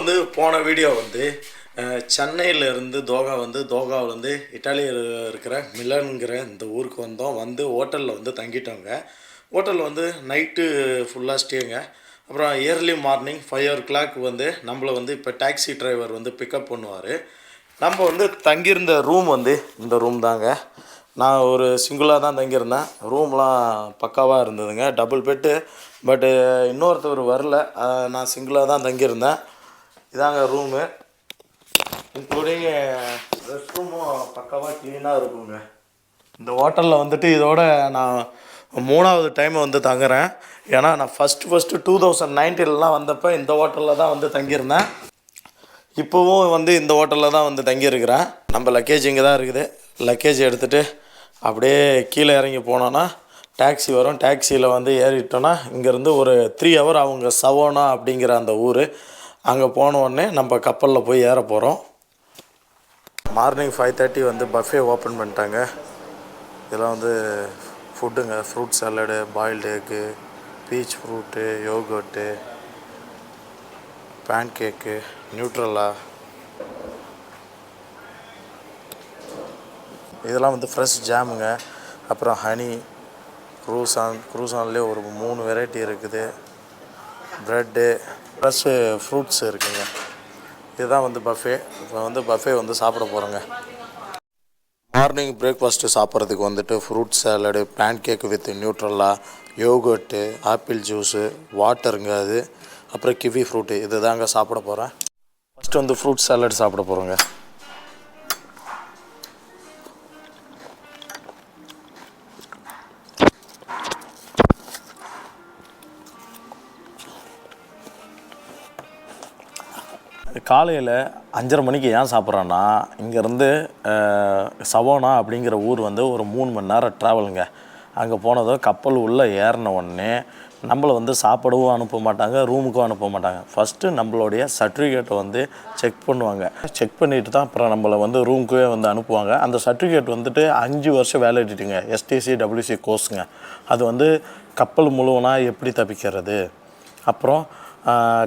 வந்து போன வீடியோ வந்து சென்னையிலேருந்து தோகா வந்து தோகாவிலேருந்து இட்டாலியில் இருக்கிற மிலனுங்கிற இந்த ஊருக்கு வந்தோம். வந்து ஹோட்டலில் வந்து தங்கிட்டோங்க. ஹோட்டலில் வந்து நைட்டு ஃபுல்லாக ஸ்டேங்க அப்புறம் early morning five o'clock வந்து நம்மளை வந்து இப்போ டாக்ஸி டிரைவர் வந்து பிக்கப் பண்ணுவார். நம்ம வந்து தங்கியிருந்த ரூம் வந்து இந்த ரூம் தாங்க. நான் ஒரு சிங்கிளாக தான் தங்கியிருந்தேன். ரூம்லாம் பக்காவாக இருந்ததுங்க. டபுள் பெட்டு பட்டு இன்னொருத்தவர் வரல. நான் சிங்கிளாக தான் தங்கியிருந்தேன். இதாங்க ரூமு இன்க்ளூடிங் ரெஸ்ட் ரூமும் பக்காவாக க்ளீனாக இருக்குங்க. இந்த ஹோட்டலில் வந்துட்டு இதோட நான் மூணாவது டைம் வந்து தங்குறேன். ஏன்னா நான் ஃபஸ்ட்டு ஃபஸ்ட்டு டூ தௌசண்ட் நைன்டீன்லாம் வந்தப்போ இந்த ஹோட்டலில் தான் வந்து தங்கியிருந்தேன். இப்போவும் வந்து இந்த ஹோட்டலில் தான் வந்து தங்கியிருக்கிறேன். நம்ம லக்கேஜ் இங்கே தான் இருக்குது. லக்கேஜ் எடுத்துகிட்டு அப்படியே கீழே இறங்கி போனோன்னா டாக்ஸி வரும். டாக்ஸியில் வந்து ஏறிட்டோன்னா இங்கேருந்து ஒரு த்ரீ ஹவர் அவங்க சவோனா அப்படிங்கிற அந்த ஊர். அங்கே போன உடனே நம்ம கப்பலில் போய் ஏற போகிறோம் மார்னிங் ஃபைவ் தேர்ட்டி வந்து பஃபே ஓப்பன் பண்ணிட்டாங்க. இதெல்லாம் வந்து ஃபுட்டுங்க fruit salad boiled egg peach fruit yogurt pancake Nutella இதெல்லாம் வந்து ஃப்ரெஷ் ஜாமுங்க அப்புறம் ஹனி க்ரூசான் க்ரூசான்லேயே ஒரு மூணு வெரைட்டி இருக்குது. ப்ரெட்டு ப்ளஸ்ஸு ஃப்ரூட்ஸ் இருக்குங்க. இதுதான் வந்து பஃபே இப்போ வந்து பஃபே வந்து சாப்பிட போகிறோங்க மார்னிங் பிரேக்ஃபாஸ்ட்டு சாப்பிட்றதுக்கு வந்துட்டு fruit salad pancake with நியூட்ரலா yoghurt apple juice வாட்டருங்க அது. அப்புறம் கிவி ஃப்ரூட்டு இது தாங்க சாப்பிட போகிறேன் ஃபஸ்ட்டு வந்து ஃப்ரூட் சாலட் சாப்பிட போகிறோங்க காலையில் அஞ்சரை மணிக்கு ஏன் சாப்பிட்றேன்னா இங்கேருந்து சவோனா அப்படிங்கிற ஊர் வந்து ஒரு மூணு மணி நேரம் ட்ராவலுங்க அங்கே போனதும் கப்பல் உள்ளே ஏறின உடனே நம்மளை வந்து சாப்பிடவும் அனுப்ப மாட்டாங்க ரூமுக்கும் அனுப்ப மாட்டாங்க. ஃபஸ்ட்டு நம்மளுடைய சர்டிஃபிகேட்டை வந்து செக் பண்ணுவாங்க. செக் பண்ணிட்டு தான் அப்புறம் நம்மளை வந்து ரூமுக்கே வந்து அனுப்புவாங்க. அந்த சர்டிஃபிகேட் வந்துட்டு அஞ்சு வருஷம் வேலிடிட்டிங்க எஸ்டிசி டபிள்யூசி கோர்ஸுங்க அது வந்து கப்பல் முழுவனா எப்படி தப்பிக்கிறது? அப்புறம்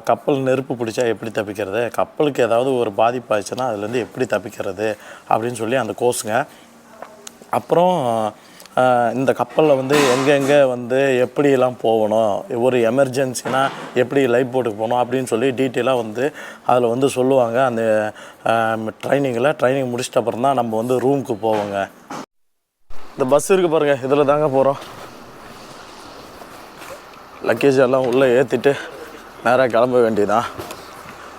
கப்பல் நெருப்பு பிடிச்சா எப்படி தப்பிக்கிறது? கப்பலுக்கு ஏதாவது ஒரு பாதிப்பு ஆச்சுன்னா அதுலேருந்து எப்படி தப்பிக்கிறது? அப்படின்னு சொல்லி அந்த கோர்ஸுங்க அப்புறம் இந்த கப்பலில் வந்து எங்கெங்கே வந்து எப்படியெல்லாம் போகணும்? ஒரு எமர்ஜென்சினா எப்படி லைஃப் போட்டுக்கு போகணும்? அப்படின்னு சொல்லி டீட்டெயிலாக வந்து அதில் வந்து சொல்லுவாங்க. அந்த ட்ரைனிங்கில் ட்ரைனிங் முடிச்சிட்ட அப்புறம் தான் நம்ம வந்து ரூமுக்கு போவோங்க. இந்த பஸ் இருக்குது பாருங்கள் இதில் தாங்க போகிறோம் லக்கேஜ் எல்லாம் உள்ளே ஏற்றிட்டு நேராக கிளம்ப வேண்டியதான்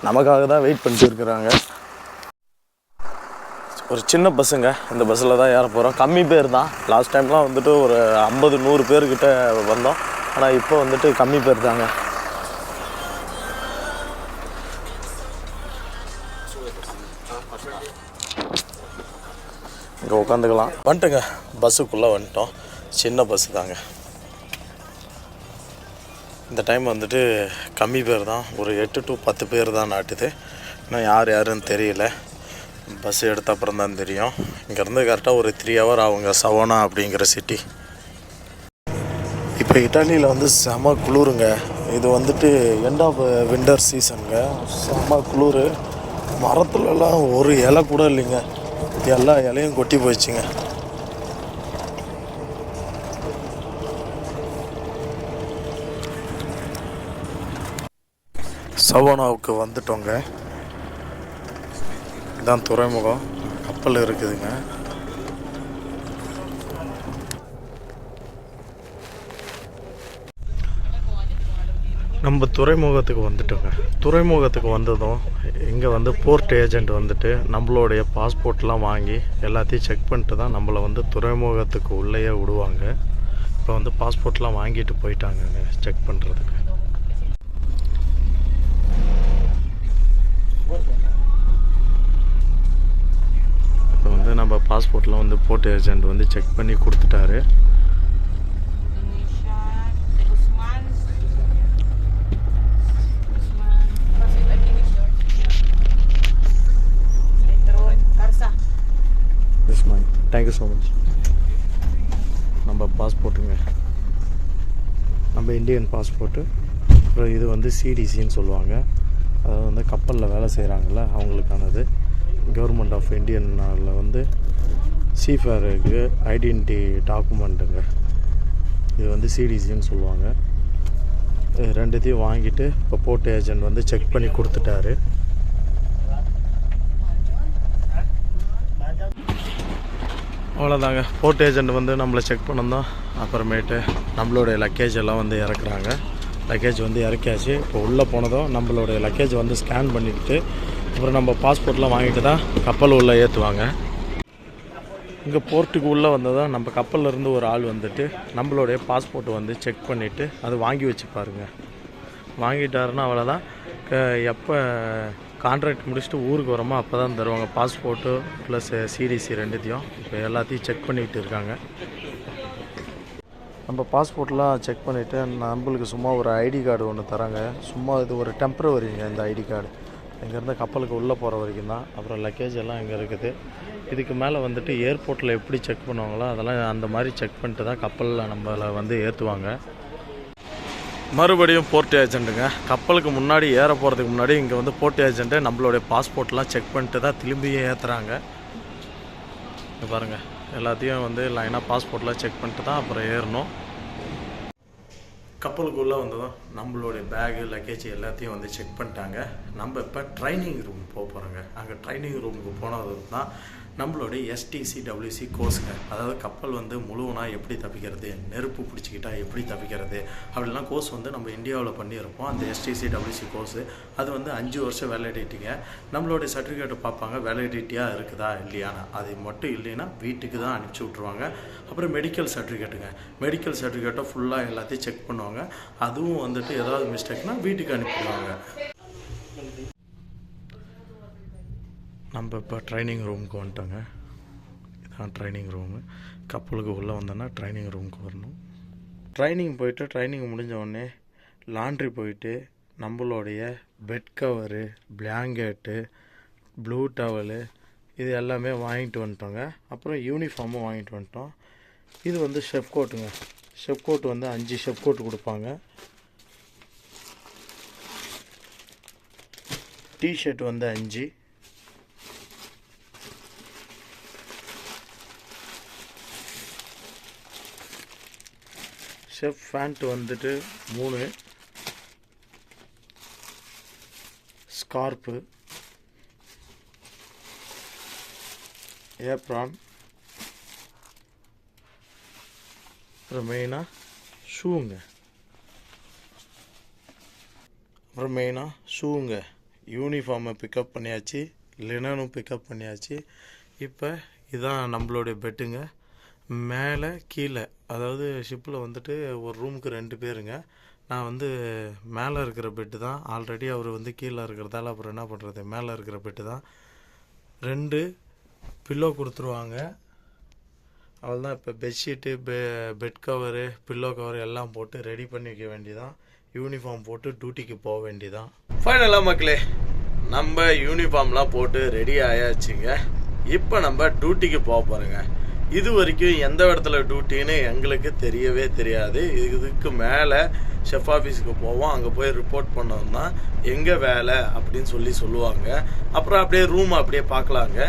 நமக்காக தான் வெயிட் பண்ணிட்டு இருக்கிறாங்க. ஒரு சின்ன பஸ்ஸுங்க. இந்த பஸ்ஸில் தான் ஏற போகிறோம் கம்மி பேர் தான் லாஸ்ட் டைம்லாம் வந்துட்டு ஒரு ஐம்பது நூறு பேர்கிட்ட வந்தோம். ஆனால் இப்போ வந்துட்டு கம்மி பேர் தாங்க இங்கே உட்காந்துக்கலாம் வந்துட்டுங்க. பஸ்ஸுக்குள்ளே வந்துட்டோம். சின்ன பஸ்ஸு தாங்க இந்த டைம் வந்துட்டு கம்மி பேர் தான். ஒரு எட்டு டு பத்து பேர் தான் நாட்டுது இன்னும் யார் யாருன்னு தெரியல. பஸ் எடுத்த அப்புறம் தான் தெரியும். இங்கேருந்து கரெக்டாக ஒரு த்ரீ ஹவர் ஆகுங்க. சவோனா அப்படிங்கிற சிட்டி இப்போ இட்டாலியில் வந்து செம குளிருங்க. இது வந்துட்டு எண்ட் ஆஃப் விண்டர் சீசனுங்க செம குளிர். மரத்துலலாம் ஒரு இலை கூட இல்லைங்க. எல்லா இலையும் கொட்டி போயிடுச்சுங்க. சவோனாவுக்கு வந்துட்டோங்க. இதான் துறைமுகம். கப்பல் இருக்குதுங்க. நம்ம துறைமுகத்துக்கு வந்துட்டோங்க. துறைமுகத்துக்கு வந்ததும் இங்கே வந்து போர்ட் ஏஜெண்ட் வந்துட்டு நம்மளுடைய பாஸ்போர்ட்லாம் வாங்கி எல்லாத்தையும் செக் பண்ணிட்டு தான் நம்மளை வந்து துறைமுகத்துக்கு உள்ளேயே விடுவாங்க. இப்போ வந்து பாஸ்போர்ட்லாம் வாங்கிட்டு போயிட்டாங்கங்க செக் பண்ணுறதுக்கு இப்போ வந்து நம்ம பாஸ்போர்ட்லாம் வந்து போர்ட் ஏஜென்ட் வந்து செக் பண்ணி கொடுத்துட்டாரு. தேங்க்யூ ஸோ மச் நம்ம பாஸ்போர்ட்டுங்க நம்ம இந்தியன் பாஸ்போர்ட்டு அப்புறம் இது வந்து சிடிசின்னு சொல்லுவாங்க. அதாவது வந்து கப்பலில் வேலை செய்கிறாங்கள அவங்களுக்கானது. கவர்மெண்ட் ஆஃப் இந்தியனால் வந்து சீஃபேருக்கு ஐடென்டி டாக்குமெண்ட்டுங்க இது வந்து சிடிசின்னு சொல்லுவாங்க. ரெண்டுத்தையும் வாங்கிட்டு இப்போ போர்ட் ஏஜென்ட் வந்து செக் பண்ணி கொடுத்துட்டாரு. அவ்வளோதாங்க போர்ட் ஏஜென்ட் வந்து நம்மளை செக் பண்ணதான் அப்புறமேட்டு நம்மளுடைய லக்கேஜ் எல்லாம் வந்து இறக்குறாங்க. லக்கேஜ் வந்து இறக்கியாச்சு. இப்போ உள்ளே போனதும் நம்மளுடைய லக்கேஜ் வந்து ஸ்கேன் பண்ணிக்கிட்டு அப்புறம் நம்ம பாஸ்போர்ட்லாம் வாங்கிட்டு தான் கப்பல் உள்ளே ஏற்றுவாங்க இங்கே போர்ட்டுக்கு உள்ளே வந்ததும் நம்ம கப்பல்லிருந்து ஒரு ஆள் வந்துட்டு நம்மளுடைய பாஸ்போர்ட் வந்து செக் பண்ணிவிட்டு அது வாங்கி வச்சு பாருங்கள் வாங்கிட்டாருன்னா அவ்வளோதான் எப்போ கான்ட்ராக்ட் முடிச்சுட்டு ஊருக்கு வரோமோ அப்போ தான் தருவாங்க பாஸ்போர்ட்டு ப்ளஸ் சிடிசி ரெண்டுத்தையும். இப்போ எல்லாத்தையும் செக் பண்ணிகிட்டு இருக்காங்க. நம்ம பாஸ்போர்ட்லாம் செக் பண்ணிவிட்டு நம்மளுக்கு சும்மா ஒரு ஐடி கார்டு ஒன்று தராங்க. சும்மா இது ஒரு டெம்ப்ரவரிங்க இந்த ஐடி கார்டு இங்கேருந்து கப்பலுக்கு உள்ளே போகிற வரைக்கும் தான். அப்புறம் லக்கேஜ் எல்லாம் இங்கே இருக்குது. இதுக்கு மேலே வந்துட்டு ஏர்போர்ட்டில் எப்படி செக் பண்ணுவாங்களோ அதெல்லாம் அந்த மாதிரி செக் பண்ணிட்டு தான் கப்பலில் நம்மளை வந்து ஏற்றுவாங்க. மறுபடியும் போர்ட் ஏஜென்ட்டுங்க கப்பலுக்கு முன்னாடி ஏற போகிறதுக்கு முன்னாடி இங்கே வந்து போர்ட் ஏஜென்ட்டு நம்மளுடைய பாஸ்போர்ட்லாம் செக் பண்ணிட்டு தான் திரும்பியே ஏற்றுறாங்க பாருங்கள் எல்லாத்தையும் வந்து லைனாக பாஸ்போர்ட்லாம் செக் பண்ணிட்டு தான் அப்புறம் ஏறணும். கப்பலுக்குள்ளே வந்ததும் நம்மளுடைய பேகு லக்கேஜ் எல்லாத்தையும் வந்து செக் பண்ணிட்டாங்க. நம்ம இப்போ ட்ரைனிங் ரூம் போக போகிறோங்க அங்கே ட்ரைனிங் ரூமுக்கு போனது தான் நம்மளுடைய எஸ்டிசி டபிள்யூசி கோர்ஸுங்க அதாவது கப்பல் வந்து முழுவனா எப்படி தப்பிக்கிறது நெருப்பு பிடிச்சிக்கிட்டா எப்படி தப்பிக்கிறது அப்படிலாம் கோர்ஸ் வந்து நம்ம இந்தியாவில் பண்ணியிருப்போம். அந்த எஸ்டிசி டபிள்யூசி கோர்ஸு அது வந்து அஞ்சு வருஷம் வேலிடிட்டிங்க நம்மளுடைய சர்டிஃபிகேட்டை பார்ப்பாங்க வேலிடிட்டியாக இருக்குதா இல்லையானா அது மட்டும் இல்லைன்னா வீட்டுக்கு தான் அனுப்பிச்சி விட்ருவாங்க அப்புறம் மெடிக்கல் சர்டிஃபிகேட்டுங்க மெடிக்கல் சர்டிஃபிகேட்டை ஃபுல்லாக எல்லாத்தையும் செக் பண்ணுவாங்க. அதுவும் வந்துட்டு ஏதாவது மிஸ்டேக்னா வீட்டுக்கு அனுப்பிடுவாங்க. நம்ம இப்போ ட்ரைனிங் ரூமுக்கு வந்துட்டோங்க. இதான் ட்ரைனிங் ரூமு கப்பலுக்கு உள்ளே வந்தோன்னா ட்ரைனிங் ரூமுக்கு வரணும். ட்ரைனிங் போயிட்டு ட்ரைனிங் முடிஞ்ச உடனே லாண்ட்ரி போயிட்டு நம்மளுடைய bed cover blanket blue towel இது எல்லாமே வாங்கிட்டு வந்துட்டோங்க. அப்புறம் யூனிஃபார்மும் வாங்கிட்டு வந்துட்டோம். இது வந்து ஷெஃப் கோட்டுங்க ஷெஃப் கோட் வந்து அஞ்சு ஷெஃப் கோட் கொடுப்பாங்க. டிஷர்ட் வந்து அஞ்சு. ஷெஃப் ஃபேண்ட் வந்துட்டு மூணு. ஸ்கார்ப்பு ஏப்ரான் அப்புறம் மெயினாக ஷூங்க அப்புறம் மெயினாக ஷூங்க யூனிஃபார்மை பிக்கப் பண்ணியாச்சு. லினனும் பிக்கப் பண்ணியாச்சு. இப்போ இதான் நம்மளுடைய பெட்டுங்க மேலே கீழே. அதாவது ஷிப்பில் வந்துட்டு ஒரு ரூமுக்கு ரெண்டு பேருங்க. நான் வந்து மேலே இருக்கிற பெட்டு தான். ஆல்ரெடி அவர் வந்து கீழே இருக்கிறதால அப்புறம் என்ன பண்ணுறது மேலே இருக்கிற பெட்டு தான். ரெண்டு பில்லோ கொடுத்துருவாங்க. அவள் தான் இப்போ பெட்ஷீட்டு பெ பெட் கவரு பில்லோ கவர் எல்லாம் போட்டு ரெடி பண்ணி வைக்க வேண்டியதான் யூனிஃபார்ம் போட்டு டியூட்டிக்கு போக வேண்டியதான் ஃபைனலாக மக்களே நம்ம யூனிஃபார்ம்லாம் போட்டு ரெடி ஆயாச்சுங்க. இப்போ நம்ம டியூட்டிக்கு போக போகிறோங்க இது வரைக்கும் எந்த இடத்துல டியூட்டின்னு எங்களுக்கு தெரியவே தெரியாது. இதுக்கு மேலே ஷெஃப் ஆஃபீஸுக்கு போவோம். அங்கே போய் ரிப்போர்ட் பண்ணோம்னா எங்கே வேலை அப்படின்னு சொல்லி சொல்லுவாங்க. அப்புறம் அப்படியே ரூம் அப்படியே பார்க்கலாங்க.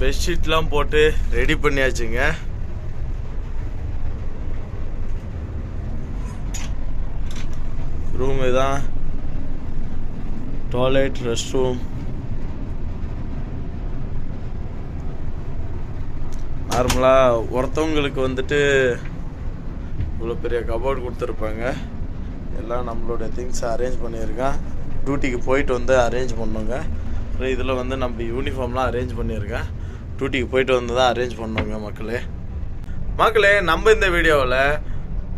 பெட்ஷீட்லாம் போட்டு ரெடி பண்ணியாச்சுங்க. ரூம் இதான். டாய்லெட் ரெஸ்ட் ரூம் நார்மலாக ஒருத்தவங்களுக்கு வந்துட்டு இவ்வளோ பெரிய கபோர்டு கொடுத்துருப்பாங்க. எல்லாம் நம்மளோட திங்ஸை அரேஞ்ச் பண்ணியிருக்கேன். டியூட்டிக்கு போயிட்டு வந்து அரேஞ்ச் பண்ணோங்க. அப்புறம் இதில் வந்து நம்ம யூனிஃபார்ம்லாம் அரேஞ்ச் பண்ணியிருக்கேன். டியூட்டிக்கு போயிட்டு வந்து தான் அரேஞ்ச் பண்ணோங்க மக்களே. மக்களே நம்ம இந்த வீடியோவில்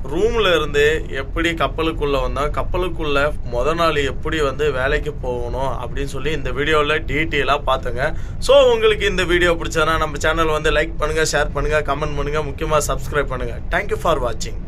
ரூமில் இருந்து எப்படி கப்பலுக்குள்ளே வந்தால் கப்பலுக்குள்ளே முத நாள் எப்படி வந்து வேலைக்கு போகணும் அப்படின்னு சொல்லி இந்த வீடியோவில் டீட்டெயிலாக பார்த்துங்க ஸோ உங்களுக்கு இந்த வீடியோ பிடிச்சதுன்னா நம்ம சேனல் வந்து லைக் பண்ணுங்கள் ஷேர் பண்ணுங்கள் கமெண்ட் பண்ணுங்கள் முக்கியமாக சப்ஸ்கிரைப் பண்ணுங்கள் தேங்க்யூ ஃபார் வாட்சிங்